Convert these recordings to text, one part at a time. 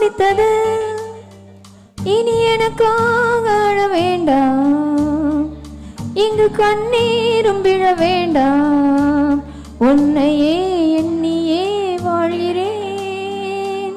துடித்தது இனி எனக்காக அழ வேண்டாம். இங்கு கண்ணீரும் விழ வேண்டாம். உன்னையே எண்ணியே வாழ்கிறேன்.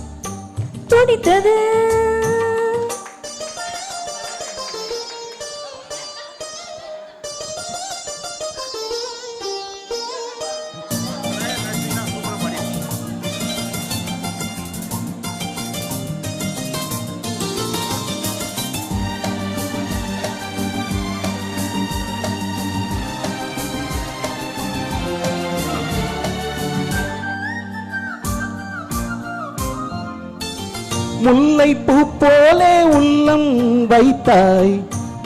துடித்தது. முல்லை பூ போலே உள்ளம் வைத்தாய்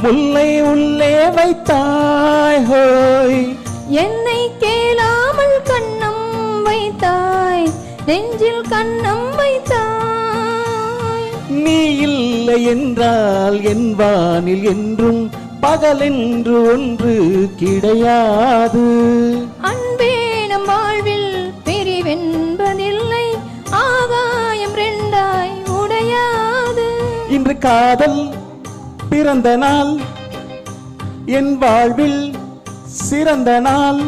முல்லை உள்ளே வைத்தாய் ஹோய். என்னை கேளாமல் கண்ணம் வைத்தாய் நெஞ்சில் கண்ணம் வைத்தாய். நீ இல்லை என்றால் என் வானில் என்றும் பகலென்று ஒன்று கிடையாது. அன்பே இன்று காதல் பிறந்த நாள். என் வாழ்வில் சிறந்த நாள்.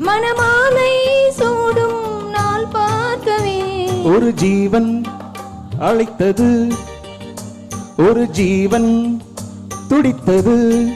மணமாலை சூடும் நாள் பார்க்கவே. ஒரு ஜீவன் அழைத்தது. ஒரு ஜீவன் துடித்தது.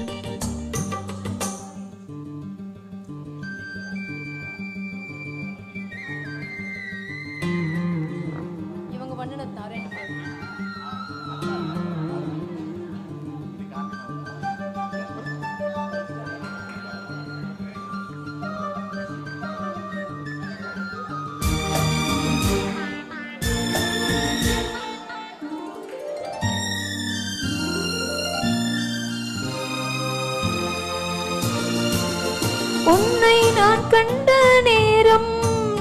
உன்னை நான் கண்ட நேரம்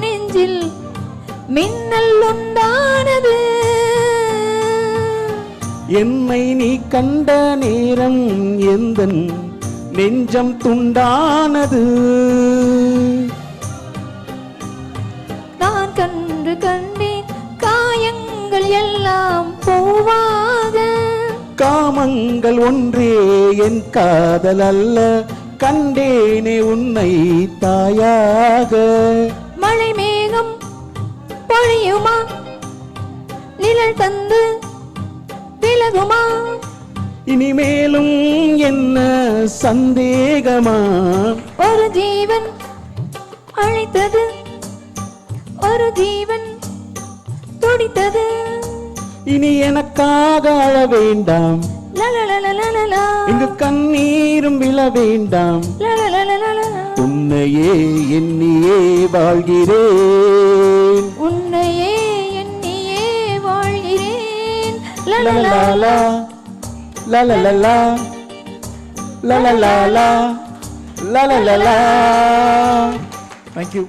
நெஞ்சில் மின்னல் உண்டானது. என்னை நீ கண்ட நேரம் எந்தன் நெஞ்சம் துண்டானது? நான் கண்டு கண்டேன் காயங்கள் எல்லாம் போவாக காமங்கள் ஒன்றே என் காதல் அல்ல. கண்டேனே உன்னை தாயாக. மழை மேகம் பொழியுமா? நிழல் தந்து விலகுமா? இனிமேலும் என்ன சந்தேகமா? ஒரு ஜீவன் அழைத்தது ஒரு ஜீவன் துடித்தது. இனி எனக்காக அழ வேண்டாம். இங்கு கண்ணீரும் விழ வேண்டாம். உன்னையே எண்ணியே வாழ்கிறேன் உன்னையே எண்ணியே வாழ்கிறேன் லலலா. லலலாலா லலலலா லலலாலா லலலலா தேங்க்யூ